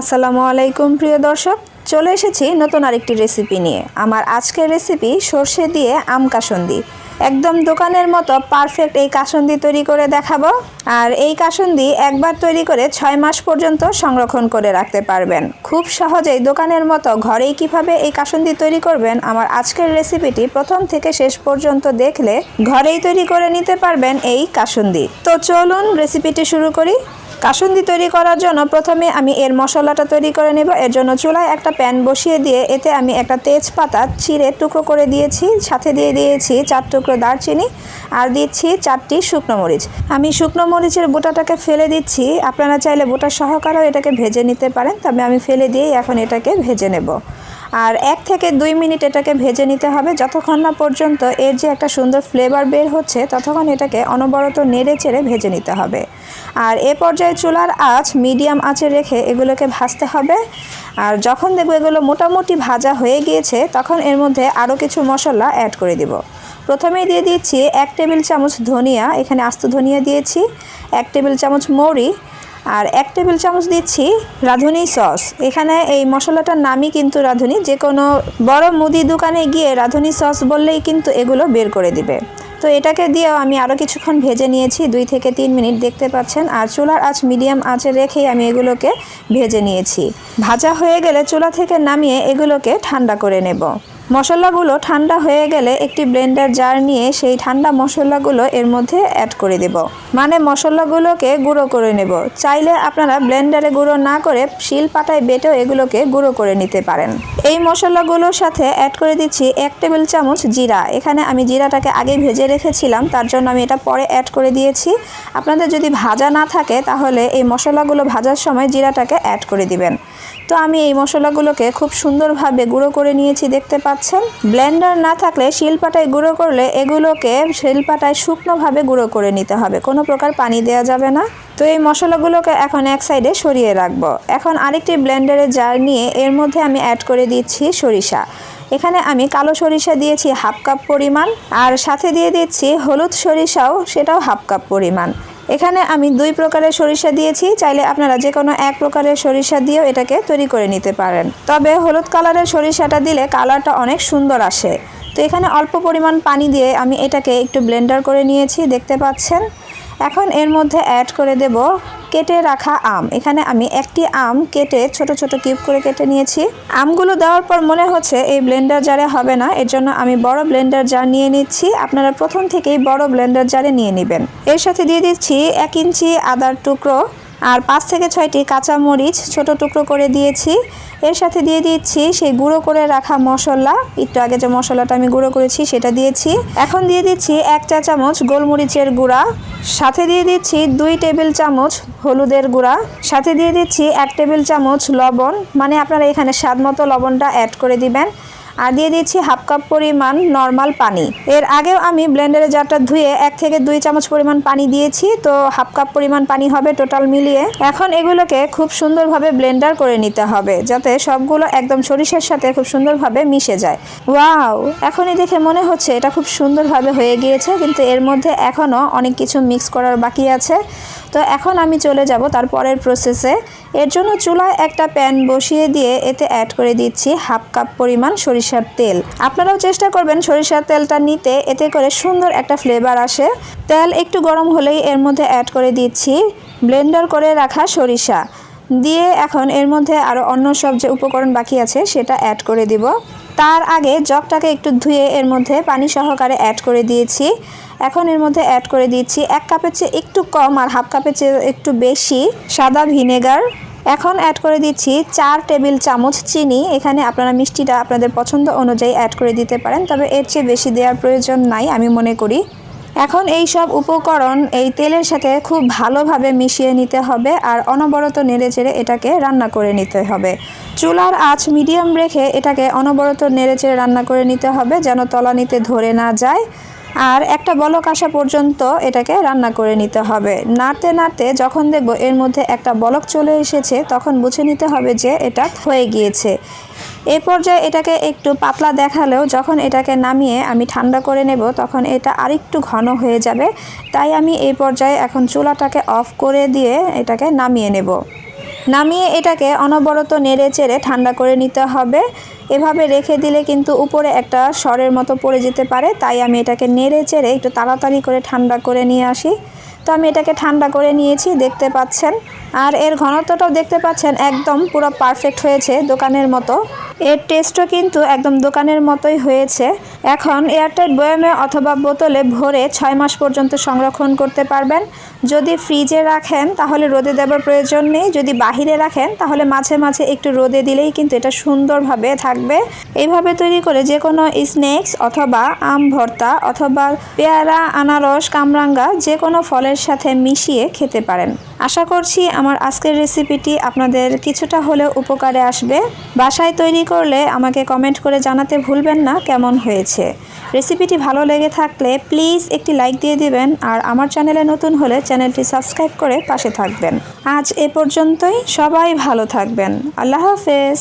আসসালামু আলাইকুম, প্রিয় দর্শক। চলে এসেছি নতুন আরেকটি রেসিপি নিয়ে। আমার আজকের রেসিপি সর্ষে দিয়ে আম কাসন্দি। একদম দোকানের মতো পারফেক্ট এই কাসন্দি তৈরি করে দেখাবো। আর এই কাসন্দি একবার তৈরি করে ছয় মাস পর্যন্ত সংরক্ষণ করে রাখতে পারবেন। খুব সহজেই দোকানের মতো ঘরেই কীভাবে এই কাসন্দি তৈরি করবেন, আমার আজকের রেসিপিটি প্রথম থেকে শেষ পর্যন্ত দেখলে ঘরেই তৈরি করে নিতে পারবেন এই কাসন্দি। তো চলুন রেসিপিটি শুরু করি। কাসুন্দি তৈরি করার জন্য প্রথমে আমি এর মশলাটা তৈরি করে নেব। এর জন্য চুলায় একটা প্যান বসিয়ে দিয়ে এতে আমি একটা তেজপাতা চিড়ে টুকরো করে দিয়েছি। সাথে দিয়ে দিয়েছি চার টুকরো দারচিনি আর দিচ্ছি চারটি শুকনো মরিচ। আমি শুকনো মরিচের বোটাটাকে ফেলে দিচ্ছি। আপনারা চাইলে বোটা সহকারেও এটাকে ভেজে নিতে পারেন। তবে আমি ফেলে দিয়েই এখন এটাকে ভেজে নেব। আর এক থেকে দুই মিনিট এটাকে ভেজে নিতে হবে। যতক্ষণ না পর্যন্ত এর যে একটা সুন্দর ফ্লেভার বের হচ্ছে, ততক্ষণ এটাকে অনবরত নেড়ে চেড়ে ভেজে নিতে হবে। আর এ পর্যায়ে চুলার আঁচ মিডিয়াম আঁচে রেখে এগুলোকে ভাজতে হবে। আর যখন দেখব এগুলো মোটামুটি ভাজা হয়ে গিয়েছে, তখন এর মধ্যে আরও কিছু মশলা অ্যাড করে দিব। প্রথমেই দিয়ে দিচ্ছি এক টেবিল চামচ ধনিয়া, এখানে আস্ত ধনিয়া দিয়েছি, এক টেবিল চামচ মৌরি আর এক টেবিল চামচ দিচ্ছি রাঁধুনি সস। এখানে এই মশলাটার নামই কিন্তু রাঁধুনি। যে কোনো বড় মুদি দোকানে গিয়ে রাঁধুনি সস বললেই কিন্তু এগুলো বের করে দিবে। তো এটাকে দিয়েও আমি আরও কিছুক্ষণ ভেজে নিয়েছি, দুই থেকে তিন মিনিট দেখতে পাচ্ছেন। আর চুলার আঁচ মিডিয়াম আঁচে রেখেই আমি এগুলোকে ভেজে নিয়েছি। ভাজা হয়ে গেলে চুলা থেকে নামিয়ে এগুলোকে ঠান্ডা করে নেব। মশলাগুলো ঠান্ডা হয়ে গেলে একটি ব্লেন্ডার জার নিয়ে সেই ঠান্ডা মশলাগুলো এর মধ্যে অ্যাড করে দেব। মানে মশলাগুলোকে গুঁড়ো করে নেব। চাইলে আপনারা ব্লেন্ডারে গুঁড়ো না করে শিল পাটায় বেটেও এগুলোকে গুঁড়ো করে নিতে পারেন। এই মশলাগুলোর সাথে অ্যাড করে দিচ্ছি এক টেবিল চামচ জিরা। এখানে আমি জিরাটাকে আগে ভেজে রেখেছিলাম, তার জন্য আমি এটা পরে অ্যাড করে দিয়েছি। আপনাদের যদি ভাজা না থাকে, তাহলে এই মশলাগুলো ভাজার সময় জিরাটাকে অ্যাড করে দিবেন। তো আমি এই মশলাগুলোকে খুব সুন্দরভাবে গুঁড়ো করে নিয়েছি, দেখতে পাচ্ছেন? ব্লেন্ডার না থাকলে শিলপাটায় গুঁড়ো করলে এগুলোকে শিলপাটায় শুকনোভাবে গুঁড়ো করে নিতে হবে। কোনো প্রকার পানি দেওয়া যাবে না। তো এই মশলাগুলোকে এখন এক সাইডে সরিয়ে রাখব। এখন আরেকটি ব্লেন্ডারের জার নিয়ে এর মধ্যে আমি অ্যাড করে দিচ্ছি সরিষা। এখানে আমি কালো সরিষা দিয়েছি হাফ কাপ পরিমাণ। আর সাথে দিয়ে দিচ্ছি হলুদ সরিষাও, সেটাও হাফ কাপ পরিমাণ। এখানে আমি দুই প্রকারের সরিষা দিয়েছি। চাইলে আপনারা যে কোনো এক প্রকারের সরিষা দিয়েও এটাকে তৈরি করে নিতে পারেন। তবে হলুদ কালারের সরিষাটা দিলে কালারটা অনেক সুন্দর আসে। তো এখানে অল্প পরিমাণ পানি দিয়ে আমি এটাকে একটু ব্লেন্ডার করে নিয়েছি, দেখতে পাচ্ছেন? এখন এর মধ্যে অ্যাড করে দেব কেটে রাখা আম। এখানে আমি একটি আম কেটে ছোট ছোট কিউব করে কেটে নিয়েছি। আমগুলো দেওয়ার পর মনে হচ্ছে এই ব্লেন্ডার জারে হবে না, এর জন্য আমি বড় ব্লেন্ডার জার নিয়ে নিচ্ছি। আপনারা প্রথম থেকেই বড় ব্লেন্ডার জারে নিয়ে নেবেন। এর সাথে দিয়ে দিচ্ছি এক ইঞ্চি আদার টুকরো। আর পাঁচ থেকে ছয়টি কাঁচা মরিচ ছোট টুকরো করে দিয়েছি। এর সাথে দিয়ে দিচ্ছি সেই গুঁড়ো করে রাখা মশলা। একটু আগে যে মশলাটা আমি গুঁড়ো করেছি সেটা দিয়েছি। এখন দিয়ে দিচ্ছি এক চা চামচ গোলমরিচের গুঁড়া। সাথে দিয়ে দিচ্ছি দুই টেবিল চামচ হলুদের গুঁড়া। সাথে দিয়ে দিচ্ছি এক টেবিল চামচ লবণ। মানে আপনারা এখানে স্বাদ মতো লবণটা অ্যাড করে দিবেন। আর দিয়ে দিচ্ছি হাফ কাপ পরিমাণ নর্মাল পানি। এর আগেও আমি ব্লেন্ডারে জারটা ধুয়ে এক থেকে দুই চামচ পরিমাণ পানি দিয়েছি, তো হাফ কাপ পরিমাণ পানি হবে টোটাল মিলিয়ে। এখন এগুলোকে খুব সুন্দরভাবে ব্লেন্ডার করে নিতে হবে, যাতে সবগুলো একদম সরিষার সাথে খুব সুন্দরভাবে মিশে যায়। ওয়াও! এখনই দেখে মনে হচ্ছে এটা খুব সুন্দরভাবে হয়ে গিয়েছে, কিন্তু এর মধ্যে এখনও অনেক কিছু মিক্স করার বাকি আছে। তো এখন আমি চলে যাব তার পরের প্রসেসে এর জন্য চুলায় একটা প্যান বসিয়ে দিয়ে এতে অ্যাড করে দিচ্ছি হাফ কাপ পরিমাণ সরিষার তেল। আপনারাও চেষ্টা করবেন সরিষার তেলটা নিতে, এতে করে সুন্দর একটা ফ্লেভার আসে। তেল একটু গরম হলেই এর মধ্যে অ্যাড করে দিচ্ছি ব্লেন্ডার করে রাখা সরিষা। দিয়ে এখন এর মধ্যে আরও অন্য সব যে উপকরণ বাকি আছে, সেটা অ্যাড করে দিব। তার আগে জগটাকে একটু ধুয়ে এর মধ্যে পানি সহকারে অ্যাড করে দিয়েছি। এখন এর মধ্যে অ্যাড করে দিচ্ছি এক কাপের চেয়ে একটু কম আর হাফ কাপের চেয়ে একটু বেশি সাদা ভিনেগার এখন অ্যাড করে দিচ্ছি চার টেবিল চামচ চিনি। এখানে আপনারা মিষ্টিটা আপনাদের পছন্দ অনুযায়ী অ্যাড করে দিতে পারেন, তবে এর চেয়ে বেশি দেওয়ার প্রয়োজন নাই আমি মনে করি। এখন এই সব উপকরণ এই তেলের সাথে খুব ভালোভাবে মিশিয়ে নিতে হবে আর অনবরত নেড়ে চেড়ে এটাকে রান্না করে নিতে হবে। চুলার আঁচ মিডিয়াম রেখে এটাকে অনবরত নেড়ে চেড়ে রান্না করে নিতে হবে যেন তলানিতে ধরে না যায়। আর একটা বলক আসা পর্যন্ত এটাকে রান্না করে নিতে হবে। নাড়তে নাড়তে যখন দেখব এর মধ্যে একটা বলক চলে এসেছে, তখন বুঝে নিতে হবে যে এটা হয়ে গিয়েছে। এ পর্যায়ে এটাকে একটু পাতলা দেখালেও যখন এটাকে নামিয়ে আমি ঠান্ডা করে নেব, তখন এটা আরেকটু ঘন হয়ে যাবে। তাই আমি এই পর্যায়ে এখন চুলাটাকে অফ করে দিয়ে এটাকে নামিয়ে নেব। নামিয়ে এটাকে অনবরত নেড়ে চেড়ে ঠান্ডা করে নিতে হবে। এভাবে রেখে দিলে কিন্তু উপরে একটা সরের মতো পড়ে যেতে পারে। তাই আমি এটাকে নেড়ে চেড়ে একটু তাড়াতাড়ি করে ঠান্ডা করে নিয়ে আসি। তো আমি এটাকে ঠান্ডা করে নিয়েছি, দেখতে পাচ্ছেন। আর এর ঘনত্বটাও দেখতে পাচ্ছেন, একদম পুরো পারফেক্ট হয়েছে দোকানের মতো। এর টেস্টও কিন্তু একদম দোকানের মতোই হয়েছে। এখন এয়ারটাইট বয়ামে অথবা বোতলে ভরে ছয় মাস পর্যন্ত সংরক্ষণ করতে পারবেন। যদি ফ্রিজে রাখেন, তাহলে রোদে দেওয়ার প্রয়োজন নেই। যদি বাহিরে রাখেন, তাহলে মাঝে মাঝে একটু রোদে দিলেই কিন্তু এটা সুন্দরভাবে থাকবে। এইভাবে তৈরি করে যে কোনো স্ন্যাক্স অথবা আম ভর্তা অথবা পেয়ারা, আনারস, কামরাঙ্গা যে কোনো ফলের সাথে মিশিয়ে খেতে পারেন। আশা করছি আমার আজকের রেসিপিটি আপনাদের কিছুটা হলেও উপকারে আসবে। বাসায় তৈরি করলে আমাকে কমেন্ট করে জানাতে ভুলবেন না। কেমন হয়েছে রেসিপিটি ভালো লেগে থাকলে প্লিজ একটি লাইক দিয়ে দিবেন আর আমার চ্যানেলে নতুন হলে চ্যানেলটি সাবস্ক্রাইব করে পাশে থাকবেন। আজ এ পর্যন্তই। সবাই ভালো থাকবেন। আল্লাহ হাফেজ।